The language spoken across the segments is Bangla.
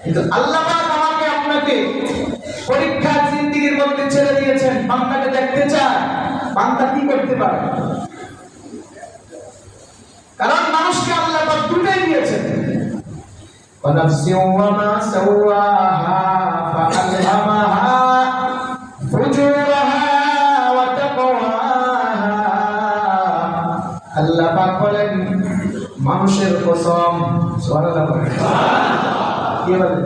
কিন্তু আল্লাহ পাক আমাকে আপনাকে পরীক্ষার জিন্দিগির মধ্যে ছেড়ে দিয়েছেন বান্দাকে দেখতে চায় বান্দা কি করতে পারে কারণ মানুষকে আল্লাহ পাক দুটাই দিয়েছেন ونفس وما سواها فألهمها فجورها وتقواها আল্লাহ পাক বলেন মানুষের কসম সুবহানাল্লাহ বলেন কে বলে?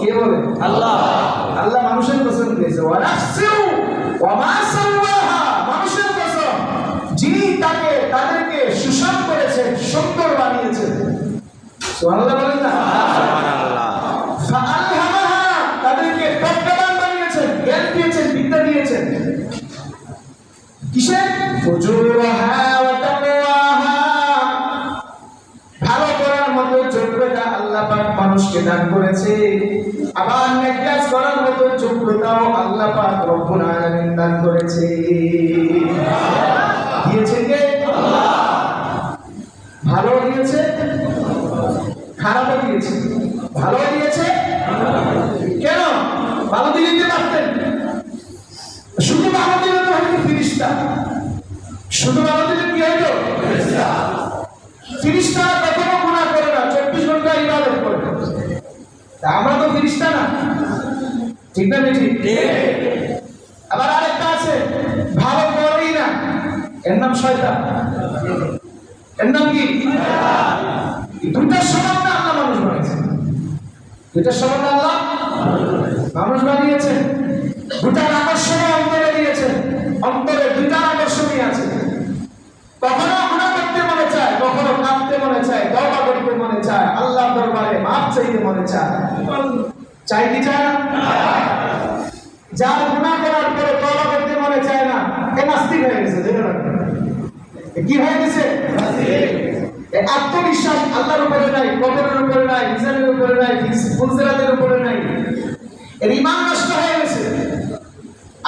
কে বলে? আল্লাহ। আল্লাহ মানুষের কসম দিয়েছে। ওয়া নাফসিউ ওয়া মা সাওয়াহা মানুষের কসম। যিনি তাকে তাদেরকে সুষম করেছেন সুন্দর বানিয়েছেন। সুবহানাল্লাহ বলেন না? তাদেরকে প্রজ্ঞাবান বানিয়েছেন জ্ঞান দিয়েছেন বিদ্যা দিয়েছেন। কিসের? ওয়া মানুষকে দান করেছে। আবার নেকলেস করার মতো যোগ্যতাও আল্লাহ পাক রব্বুল আলামিন দান করেছে। কে? ভালো দিয়েছে, খারাপও দিয়েছে। ভালো দিয়েছে। কেন? ভালো দিয়ে দিতে পারতেন। শুধু ভালো দিলে তো হয়তো ফিরিস্তা। শুধু ভালো দিলে কি হইতো? ফিরিস্তা কখনো আমরা তো ফিরিস্তা না। ঠিক না ঠিক। আবার আরেকটা আছে ভালো করেই না। এর নাম শয়তান। এর নাম কি? দুটার সমান না আল্লাহ মানুষ বানিয়েছে। দুটার সমান না আল্লাহ মানুষ বানিয়েছেন দুটার আকর্ষণে অন্তরে দিয়েছেন অন্তরে দুটা আকর্ষণই আছে। কখনো গুনাহ করতে মনে চায় কখনো কাঁদতে মনে চায় তওবা করতে মনে চায়। আল্লাহ দরবারে মাফ চাইতে মনে চায় চাই কি চায় না যার গুনাহ করার পরে তওবা করতে মনে চায় না, এ নাস্তিক হয়ে গেছে কি হয়ে গেছে? আত্মবিশ্বাস আল্লাহর উপরে নাই, কবরের উপরে নাই মিজানের উপরে নাই ফুলসিরাতের উপরে নাই। এর ইমান নষ্ট হয়ে গেছে।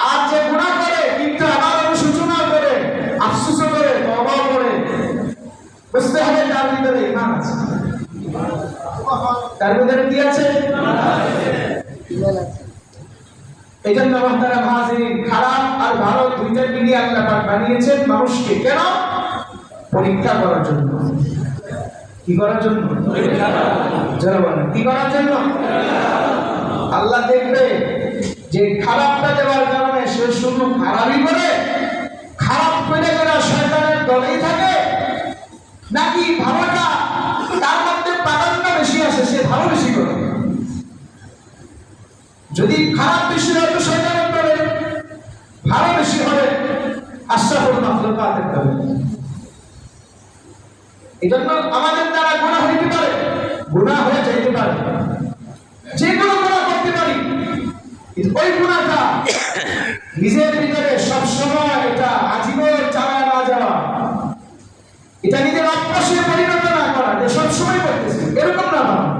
আর যে গুনাহ করে, কিন্তু আবার অনুশোচনা করে আফসোস করে তওবা করে, বুঝতে হবে তার ভিতরে ইমান আছে। তার ভিতরে কি আছে? এই জন্য মহতারা হাজির খারাপ আর ভালো দুইটা মিলিয়ে আল্লাহ পাক বানিয়েছেন মানুষকে। কেন? পরীক্ষা করার জন্য। কি করার জন্য? কি করার জন্য? আল্লাহ দেখবে যে খারাপটা দেওয়ার কারণে সে শুধু খারাপই করে, খারাপ করে করে শয়তানের দলেই থাকে। নাকি ভালোটা ভালো বেশি করে। যদি খারাপ বেশি হয় তো দলে ভালো বেশি হবে দলে এই জন্য আমাদের দ্বারা গুণা হইতে পারে গুণা হয়ে যাইতে পারে। যে কোনো গুণা করতে পারি ওই গুণাটা নিজের ভিতরে সবসময় এটা আজীবন চালায় না যাওয়া। এটা নিজের অভ্যাসে পরিণত না করা যে সবসময় করতেছি এরকম না ভাবা।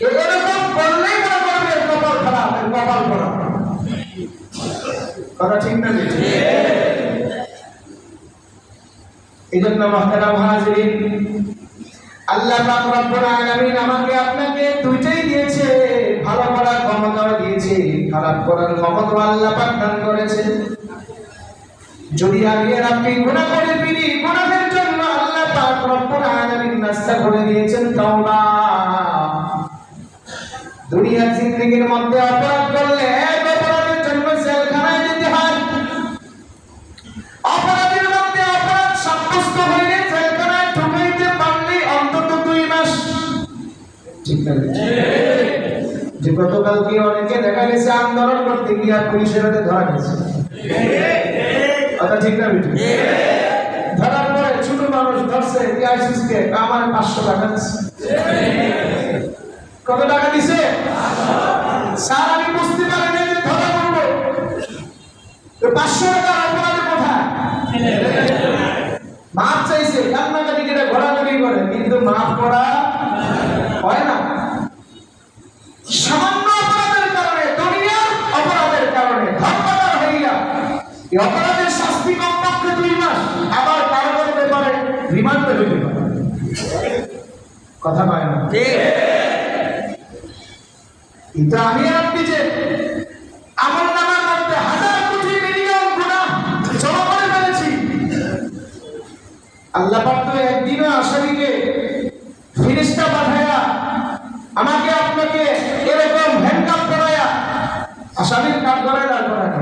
এ- এরকম করলেই মনে করবে এর কপাল খারাপ এর কপাল খারাপ কথা ঠিক না ঠিক আল্লাহ রব্বুল আলামিন আমাকে আপনাকে দুইটাই দিয়েছে। ভালো করার দিয়েছে, খারাপ করার আল্লাহ পাক দান করেছে। যদি আমি আর আপনি গুনাহ করে ফিরি, গুনাহের জন্য আল্লাহ পাক রব্বুল আলামিন করে দিয়েছেন, তওবা। দুনিয়ার জিন্দেগির মধ্যে অপরাধ গতকালকে অনেকে দেখা গেছে আন্দোলন করতে গিয়ে পুলিশের হাতে ধরা গেছে কথা ঠিক না বেটি ধরার পরে ছোট মানুষ ধরছে আমার পাঁচশো টাকা দিচ্ছে। অপরাধের শাস্তি কমপক্ষে দুই মাস। আবার কারও ব্যাপারে রিমান্ডে হইতে পারে কথা পায় না। কিন্তু আমি আপনি যে আমল নামার মধ্যে হাজার কোটি মিলিয়ন গুণা জমা করে ফেলেছি আল্লাহ পাক তো একদিনও আসামিকে ফিরিস্তা পাঠায়া আমাকে আপনাকে এরকম হ্যান্ডকাপ করায়া আসামির কাজ করায় দাঁড় করায়।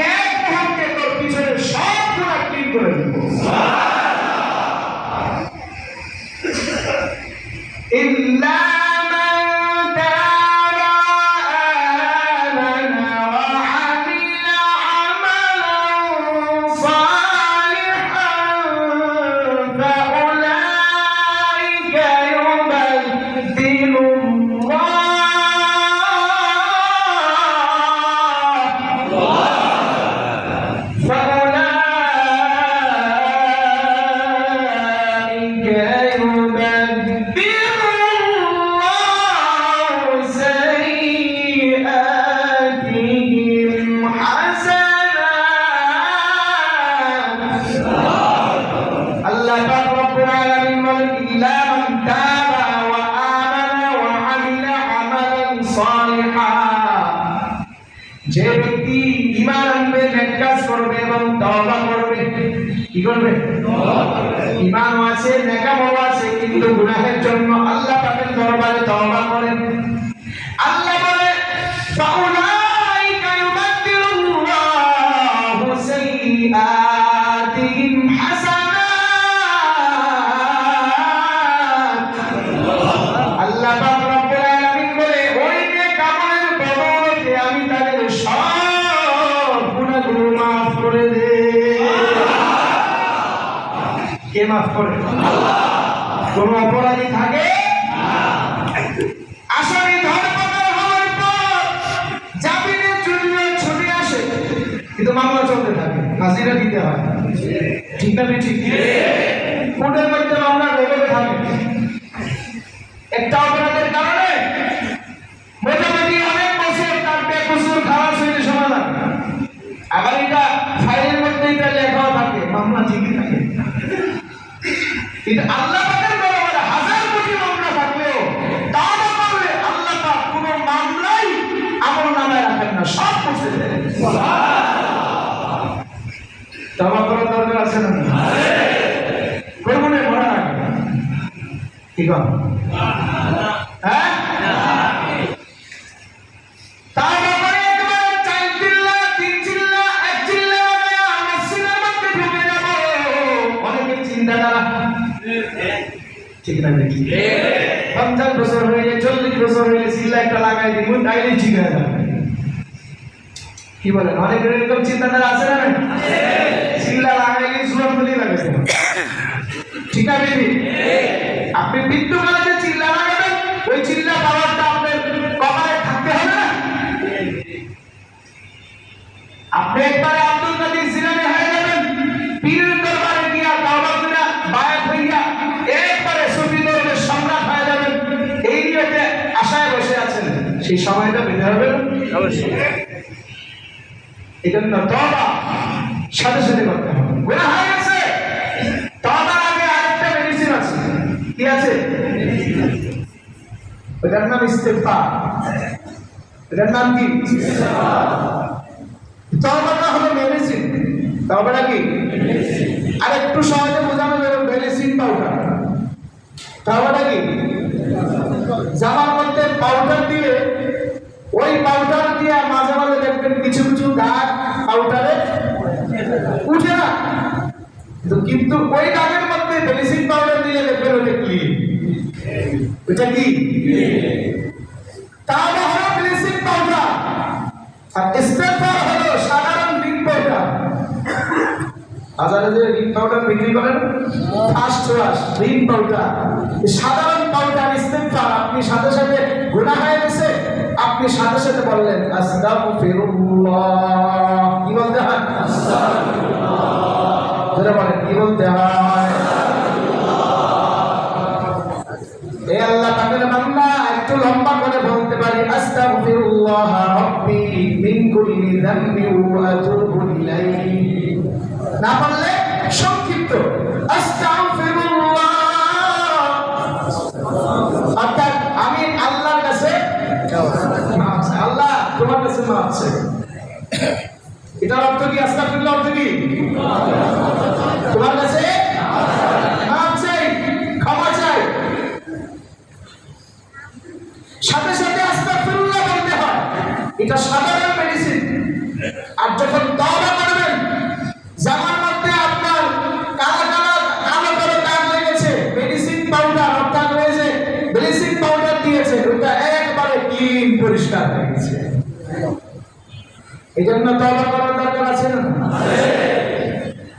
إلا যে ব্যক্তি ইমান আনবে নেকাজ করবে এবং করবে, কি করবে? ঈমান আছে, নেকামও আছে, কিন্তু গুনাহের জন্য আল্লাহ পাকের দরবারে তওবা কে মাফ করে? কোন অপরাধী থাকে? আসামি ধরপাকড় হওয়ার পর আসে। কিন্তু মামলা চলতে থাকে। হাজিরা দিতে হয়। ঠিক না ঠিক কোর্টের মধ্যে মামলা রেগে থাকে একটা অপরাধের কারণে মোটামুটি অনেক বছর তার বেকসুর খারাপ হইলে সমাধান আবার এটা ফাইলের মধ্যে এটা লেখাও থাকে মামলা ঠিকই থাকে কিন্তু আল্লাহ পাকের দরবারে হাজার কোটি মামলা থাকলেও তাও না করলে আল্লাহ পাক কোনো মামলাই আমল নামায় রাখেন তবা করার দরকার আছে না? করব না রাখবে ঠিক আছে হ্যাঁ? করা। ঠিক না দেখি পঞ্চাশ বছর হয়ে চল্লিশ বছর হয়ে চিল্লা একটা লাগাই দিব তাইলে ঠিক হয়ে কি বলেন? অনেক এরকম চিন্তাধারা আছে না? লাগাইলে বলি ঠিক আছে আপনি মৃত্যুকালে যে চিল্লা লাগাবেন ওই চিল্লা পাওয়ারটা আপনার কপালে থাকতে হবে না? আপনি একবারে আব্দুল কাদের হয়ে যাবেন। পীরের দরবারে গিয়া বায়াত হইয়া একবারে সুফি সম্রাট হয়ে যাবেন। এই নিয়তে আশায় বসে আছেন। সেই সময়টা পেতে হবে না? এই জন্য তবা সাথে সাথে করতে হবে। হয়ে গেছে? তবার আগে আরেকটা মেডিসিন আছে। কি আছে? ওটার নাম ইস্তেফা এটার নাম কি? তওবাটা হলো মেডিসিন তওবাটা কি? আর একটু সহজে বোঝানো যাবে মেডিসিন পাউডার তওবাটা কি? কিন্তু ওই দাগের মধ্যে মেডিসিন পাউডার দিলে দেখবেন ওটা ক্লিন ওটা কি? তাহলে হলো ব্লিচিং পাউডার আর ইস্তেফার হলো সাধারণ রিং পাউডার বাজারে যে রিং পাউডার বিক্রি করেন ফার্স্ট ওয়াশ রিং পাউডার সাধারণ পাউডার ইস্তেফার আপনি সাথে সাথে গুনাহ হয়ে গেছে। আপনি সাথে সাথে বললেন আস্তাগফিরুল্লাহ কি বলতে হয়? কি বলতে হয়? আল্লাহ পাকের বান্দা, একটু লম্বা করে বলতে পারি, আস্তাগফিরুল্লাহ রাব্বি মিন কুল্লি যামবি ওয়া আতুবু ইলাইহি। না বললে সংক্ষিপ্ত, আস্তাগফিরুল্লাহ এটা সাধারণ মেডিসিন আর যখন তওবা করবেন, জামার মধ্যে আপনার কালা কালা কালো কালো দাগ লেগেছে মেডিসিন পাউডার অর্থাৎ যে ব্লিচিং পাউডার দিয়েছে, ওটা একবারে ক্লিন পরিষ্কার হয়ে গেছে। এই জন্য তওবা করার